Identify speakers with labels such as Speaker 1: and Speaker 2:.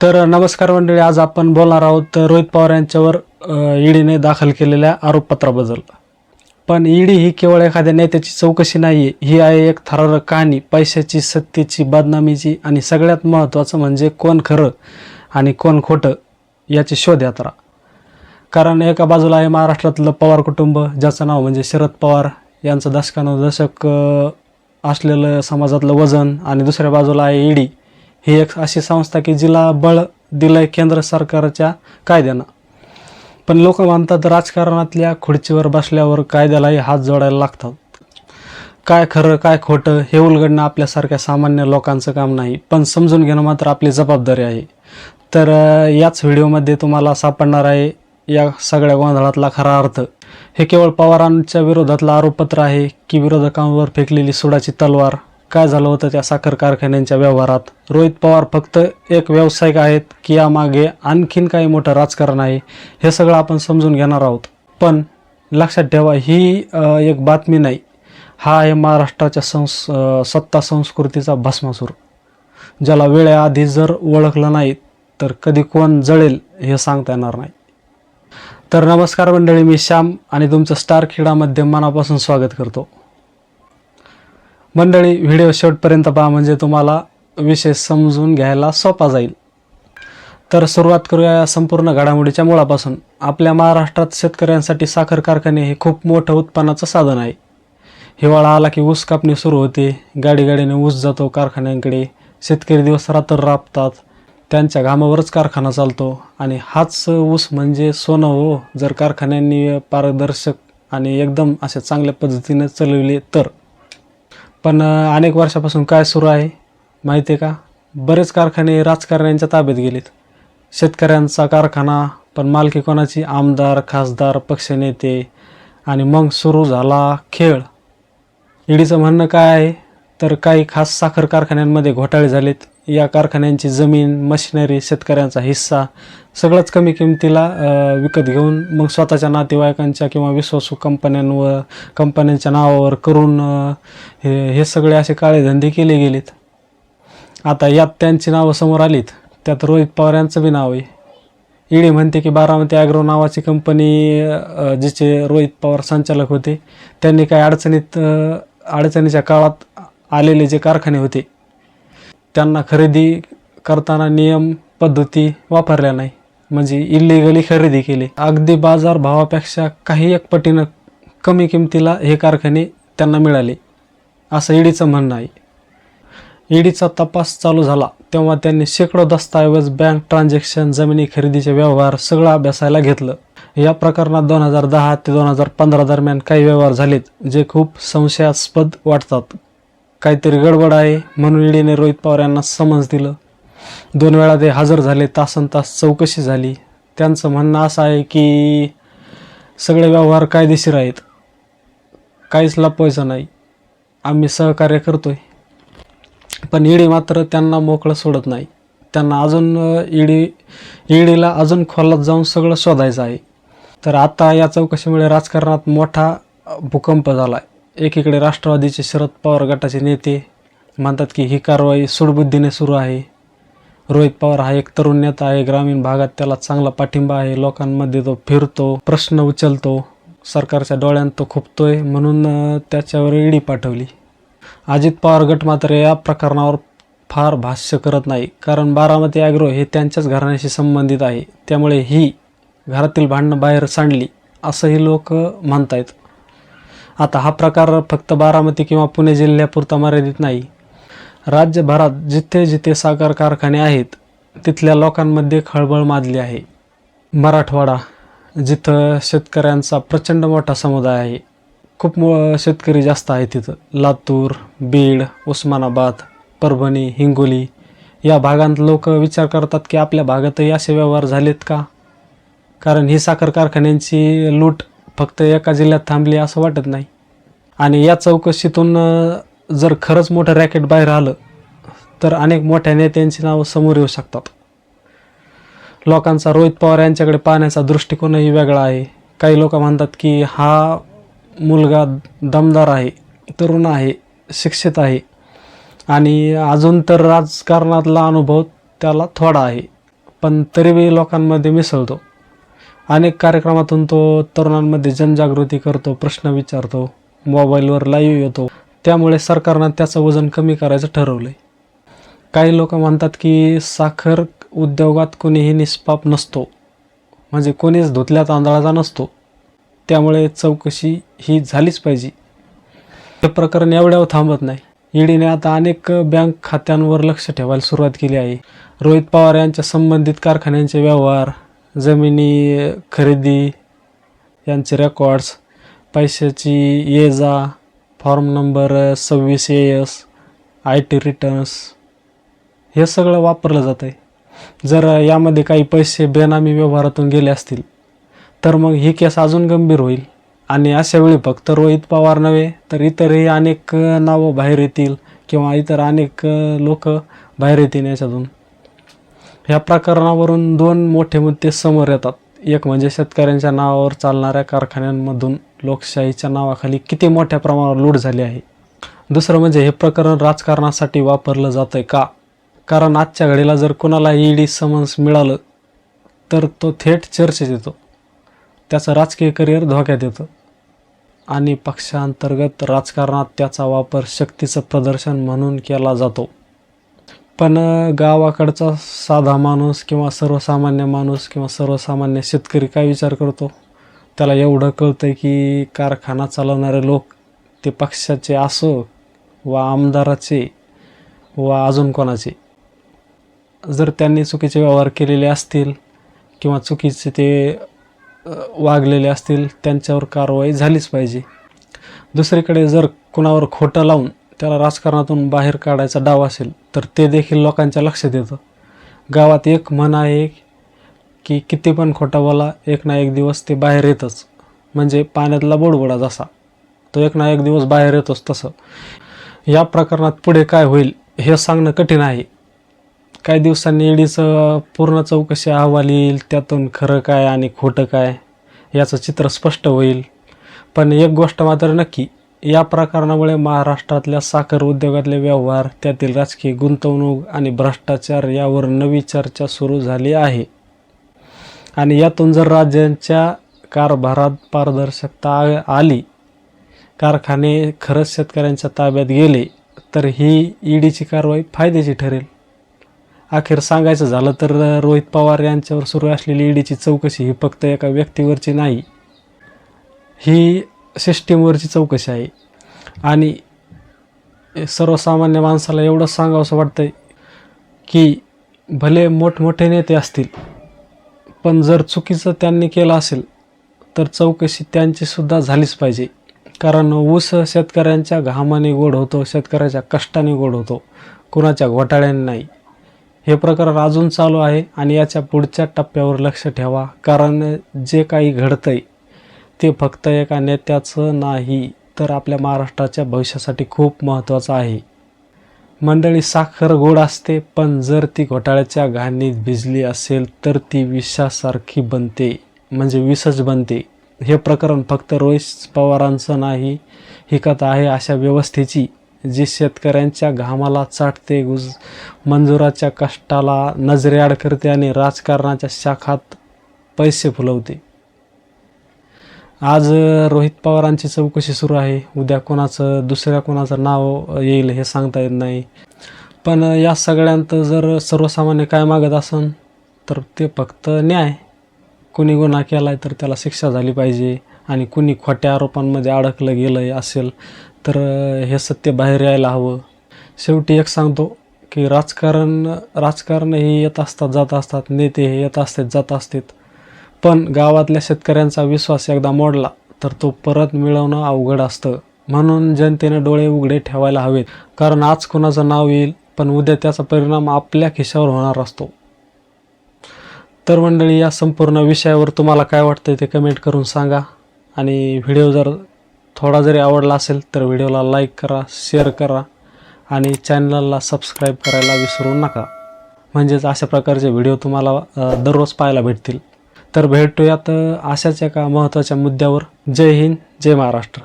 Speaker 1: तर नमस्कार मंडळी आज आपण बोलणार आहोत रोहित पवार यांच्यावर ईडीने दाखल केलेल्या आरोपपत्राबद्दल पण ईडी ही केवळ एखाद्या नेत्याची चौकशी नाही आहे ही आहे एक थरारक कहाणी. पैशाची सत्तेची बदनामीची आणि सगळ्यात महत्त्वाचं म्हणजे कोण खरं आणि कोण खोटं याची शोधयात्रा कारण एका बाजूला आहे महाराष्ट्रातलं पवार कुटुंब ज्याचं नाव म्हणजे शरद पवार. यांचं दशकानुदशक असलेलं समाजातलं वजन आणि दुसऱ्या बाजूला आहे ईडी. ही एक अशी संस्था की जिला बळ दिलंय केंद्र सरकारच्या कायद्यानं. पण लोक मानतात राजकारणातल्या खुर्चीवर बसल्यावर कायद्यालाही हात जोडायला लागतात. काय खरं काय खोटं हे उलगडणं आपल्यासारख्या सामान्य लोकांचं काम नाही पण समजून घेणं मात्र आपली जबाबदारी आहे. तर याच व्हिडिओमध्ये तुम्हाला सापडणार आहे या सगळ्या गोंधळातला खरा अर्थ. हे केवळ पवारांच्या विरोधातलं आरोपपत्र आहे की विरोधकांवर फेकलेली सुडाची तलवार. काय झालं होतं त्या साखर कारखान्यांच्या व्यवहारात? रोहित पवार फक्त एक व्यावसायिक आहेत की यामागे आणखीन काही मोठं राजकारण आहे हे सगळं आपण समजून घेणार आहोत. पण लक्षात ठेवा ही एक बातमी नाही. हा आहे महाराष्ट्राच्या संस सत्ता संस्कृतीचा भस्मासूर. ज्याला वेळेआधी जर ओळखलं नाही तर कधी कोण जळेल हे सांगता येणार नाही. तर नमस्कार मंडळी मी श्याम आणि तुमचं स्टार खेळामध्ये मनापासून स्वागत करतो. मंडळी व्हिडिओ शेवटपर्यंत पहा म्हणजे तुम्हाला विषय समजून घ्यायला सोपा जाईल. तर सुरुवात करूया या संपूर्ण घडामोडीच्या मुळापासून. आपल्या महाराष्ट्रात शेतकऱ्यांसाठी साखर कारखाने हे खूप मोठं उत्पन्नाचं साधन आहे. हिवाळा आला की ऊस कापणी सुरू होते. गाडी गाडीने ऊस जातो कारखान्यांकडे. शेतकरी दिवस रात्र राबतात. त्यांच्या घामावरच कारखाना चालतो. आणि हाच ऊस म्हणजे सोनं हो जर कारखान्यांनी पारदर्शक आणि एकदम अशा चांगल्या पद्धतीने चालवले तर. पण अनेक वर्षापासून काय सुरू आहे माहिती आहे का? बरेच कारखाने राजकारण्यांच्या ताब्यात गेलेत. शेतकऱ्यांचा कारखाना पण मालकी कोणाची? आमदार खासदार पक्षनेते आणि मग सुरू झाला खेळ. ईडीचं म्हणणं काय आहे? तर काही खास साखर कारखान्यांमध्ये घोटाळे झालेत. या कारखान्यांची जमीन मशिनरी शेतकऱ्यांचा हिस्सा सगळंच कमी किमतीला विकत घेऊन मग स्वतःच्या नातेवाईकांच्या किंवा विश्वासू कंपन्यांवर कंपन्यांच्या नावावर करून हे हे सगळे असे काळे धंदे केले गेलेत. आता यात त्यांची नावं समोर आलीत. त्यात रोहित पवार यांचं बी नाव आहे. ईडी म्हणते की बारामती ॲग्रो नावाची कंपनी जिचे रोहित पवार संचालक होते त्यांनी काही अडचणीत अडचणीच्या काळात आलेले जे कारखाने होते त्यांना खरेदी करताना नियम पद्धती वापरल्या नाही. म्हणजे इलिगली खरेदी केली. अगदी बाजार भावापेक्षा काही एक पटीनं कमी किमतीला हे कारखाने त्यांना मिळाले असं ईडीचं म्हणणं आहे. ईडीचा तपास चालू झाला तेव्हा त्यांनी शेकडो दस्तऐवज बँक ट्रान्झॅक्शन जमिनी खरेदीचे व्यवहार सगळं अभ्यासायला घेतलं. या प्रकरणात दोन हजार दहा ते दोन हजार पंधरा दरम्यान काही व्यवहार झालेत जे खूप संशयास्पद वाटतात. काहीतरी गडबड आहे म्हणून ईडीने रोहित पवार यांना समन्स दिलं. दोन वेळा ते हजर झाले तासन तास चौकशी झाली. त्यांचं म्हणणं असं आहे की सगळे व्यवहार कायदेशीर आहेत. काहीच लपवायचं नाही. आम्ही सहकार्य करतोय. पण ईडी मात्र त्यांना मोकळं सोडत नाही. त्यांना अजून ईडी ईडीला अजून खोलात जाऊन सगळं शोधायचं आहे. तर आता या चौकशीमुळे राजकारणात मोठा भूकंप झाला आहे एकीकडे राष्ट्रवादीचे शरद पवार गटाचे नेते म्हणतात की ही कारवाई सुडबुद्धीने सुरू आहे. रोहित पवार हा एक तरुण नेता आहे. ग्रामीण भागात त्याला चांगला पाठिंबा आहे. लोकांमध्ये तो फिरतो प्रश्न उचलतो. सरकारच्या डोळ्यांत तो खुपतोय म्हणून त्याच्यावर ईडी पाठवली. अजित पवार गट मात्र या प्रकरणावर फार भाष्य करत नाही. कारण बारामती ॲग्रो हे त्यांच्याच घराण्याशी संबंधित आहे. त्यामुळे ही घरातील भांडणं बाहेर सांडली असंही लोक म्हणतायत. आता हा प्रकार फक्त बारामती किंवा पुणे जिल्ह्यापुरता मर्यादित नाही. राज्यभरात जिथे जिथे साखर कारखाने आहेत तिथल्या लोकांमध्ये खळबळ माजली आहे. मराठवाडा जिथं शेतकऱ्यांचा प्रचंड मोठा समुदाय आहे खूप शेतकरी जास्त आहे तिथं. लातूर बीड उस्मानाबाद परभणी हिंगोली या भागांत लोक विचार करतात की आपल्या भागातही असे व्यवहार झालेत का? कारण ही साखर कारखान्यांची लूट फक्त एका जिल्ह्यात थांबली असं वाटत नाही. आणि या चौकशीतून जर खरंच मोठं रॅकेट बाहेर आलं तर अनेक मोठ्या नेत्यांची नावं समोर येऊ शकतात. लोकांचा रोहित पवार यांच्याकडे पाहण्याचा दृष्टिकोनही वेगळा आहे. काही लोक म्हणतात की हा मुलगा दमदार आहे तरुण आहे शिक्षित आहे. आणि अजून तर राजकारणातला अनुभव त्याला थोडा आहे. पण तरीही लोकांमध्ये मिसळतो. अनेक कार्यक्रमातून तो तरुणांमध्ये जनजागृती करतो प्रश्न विचारतो मोबाईलवर लाईव्ह येतो. त्यामुळे सरकारनं त्याचं वजन कमी करायचं ठरवलं आहे काही लोक म्हणतात की साखर उद्योगात कोणीही निष्पाप नसतो. म्हणजे कोणीच धुतल्या तांदळाचा नसतो. त्यामुळे चौकशी ही झालीच पाहिजे. हे प्रकरण एवढ्यावर थांबत नाही. ईडीने आता अनेक बँक खात्यांवर लक्ष ठेवायला सुरुवात केली आहे. रोहित पवार यांच्या संबंधित कारखान्यांचे व्यवहार जमिनी खरेदी यांचे रेकॉर्ड्स पैशाची ये जा फॉर्म नंबर सव्वीस A S I T returns हे सगळं वापरलं जातं आहे जर यामध्ये काही पैसे बेनामी व्यवहारातून गेले असतील तर मग ही केस अजून गंभीर होईल. आणि अशा वेळी फक्त रोहित पवार नव्हे तर इतरही अनेक नावं बाहेर येतील किंवा इतर अनेक लोक बाहेर येतील याच्यातून. ह्या प्रकरणावरून दोन मोठे मुद्दे समोर येतात. एक म्हणजे शेतकऱ्यांच्या नावावर चालणाऱ्या कारखान्यांमधून लोकशाहीच्या नावाखाली किती मोठ्या प्रमाणावर लूट झाली आहे? दुसरं म्हणजे हे प्रकरण राजकारणासाठी वापरलं जातं आहे का? कारण आजच्या घडीला जर कोणाला ईडी समन्स मिळालं तर तो थेट चर्चेत येतो. त्याचं राजकीय करिअर धोक्यात येतं. आणि पक्षांतर्गत राजकारणात त्याचा वापर शक्तीचं प्रदर्शन म्हणून केला जातो. पण गावाकडचा साधा माणूस किंवा सर्वसामान्य माणूस किंवा सर्वसामान्य शेतकरी काय विचार करतो? त्याला एवढं कळतं की कारखाना चालवणारे लोक ते पक्षाचे असो वा आमदाराचे वा अजून कोणाचे. जर त्यांनी चुकीचे व्यवहार केलेले असतील किंवा चुकीचे ते वागलेले असतील त्यांच्यावर कारवाई झालीच पाहिजे. दुसरीकडे जर कुणावर खोटं लावून त्याला राजकारणातून बाहेर काढायचा डाव असेल तर ते देखील लोकांच्या लक्षात येतं. गावात एक म्हण आहे की किती पण खोटा बोला एक ना एक दिवस ते बाहेर येतच. म्हणजे पाण्यातला बुडबुडा जसा. तो एक ना एक दिवस बाहेर येतोच तसं. या प्रकरणात पुढे काय होईल हे सांगणं कठीण आहे. काही दिवसांनी ईडीचं पूर्ण चौकशी अहवाल येईल त्यातून खरं काय आणि खोटं काय याचं चित्र स्पष्ट होईल. पण एक गोष्ट मात्र नक्की या प्रकरणामुळे महाराष्ट्रातल्या साखर उद्योगातले व्यवहार त्यातील राजकीय गुंतवणूक आणि भ्रष्टाचार यावर नवी चर्चा सुरू झाली आहे. आणि यातून जर राज्यांच्या कारभारात पारदर्शकता आ- आली कारखाने खरंच शेतकऱ्यांच्या ताब्यात गेले तर ही ईडीची कारवाई फायद्याची ठरेल. अखेर सांगायचं झालं तर रोहित पवार यांच्यावर सुरू असलेली ईडीची चौकशी ही फक्त एका व्यक्तीवरची नाही. ही सिस्टीमवरची चौकशी आहे. आणि सर्वसामान्य माणसाला एवढंच सांगावंसं आहे की भले मोठमोठे नेते असतील पण जर चुकीचं त्यांनी केलं असेल तर चौकशी त्यांचीसुद्धा झालीच पाहिजे. कारण ऊस शेतकऱ्यांच्या घामाने गोड होतो शेतकऱ्याच्या कष्टाने गोड होतो कुणाच्या घोटाळ्याने नाही. हे प्रकरण अजून चालू आहे आणि याच्या पुढच्या टप्प्यावर लक्ष ठेवा कारण जे काही घडतंय ते फक्त एका नेत्याचं नाही तर आपल्या महाराष्ट्राच्या भविष्यासाठी खूप महत्त्वाचं आहे. मंडळी साखर गोड असते पण जर ती घोटाळ्याच्या घाणीत भिजली असेल तर ती विषासारखी बनते म्हणजे विषच बनते. हे प्रकरण फक्त रोहित पवारांचं नाही ही कथा आहे अशा व्यवस्थेची जी शेतकऱ्यांच्या घामाला चाटते गुज मंजुराच्या कष्टाला नजरेआड करते आणि राजकारणाच्या शाखात पैसे फुलवते. आज रोहित पवारांची चौकशी सुरू आहे. उद्या कोणाचं दुसऱ्या कोणाचं नाव येईल हे सांगता येत नाही. पण या सगळ्यांत जर सर्वसामान्य काय मागत असन तर ते फक्त न्याय. कुणी गुन्हा केला आहे तर त्याला शिक्षा झाली पाहिजे आणि कुणी खोट्या आरोपांमध्ये अडकलं गेलं असेल तर हे सत्य बाहेर यायला हवं. शेवटी एक सांगतो की राजकारण राजकारण हे येत असतात जात असतात. नेते हे येत असतात जात असतात. पण गावातल्या शेतकऱ्यांचा विश्वास एकदा मोडला तर तो परत मिळवणं अवघड असतं. म्हणून जनतेने डोळे उघडे ठेवायला हवेत. कारण आज कोणाचं नाव येईल पण उद्या त्याचा परिणाम आपल्या खिशावर होणार असतो. तर मंडळी या संपूर्ण विषयावर तुम्हाला काय वाटतं ते कमेंट करून सांगा. आणि व्हिडिओ जर थोडा जरी आवडला असेल तर व्हिडिओला लाईक करा शेअर करा. आणि चॅनलला सबस्क्राईब करायला विसरू नका. म्हणजेच अशा प्रकारचे व्हिडिओ तुम्हाला दररोज पाहायला भेटतील. तर भेटूयात अशाच एका महत्त्वाच्या मुद्द्यावर. जय हिंद जय महाराष्ट्र.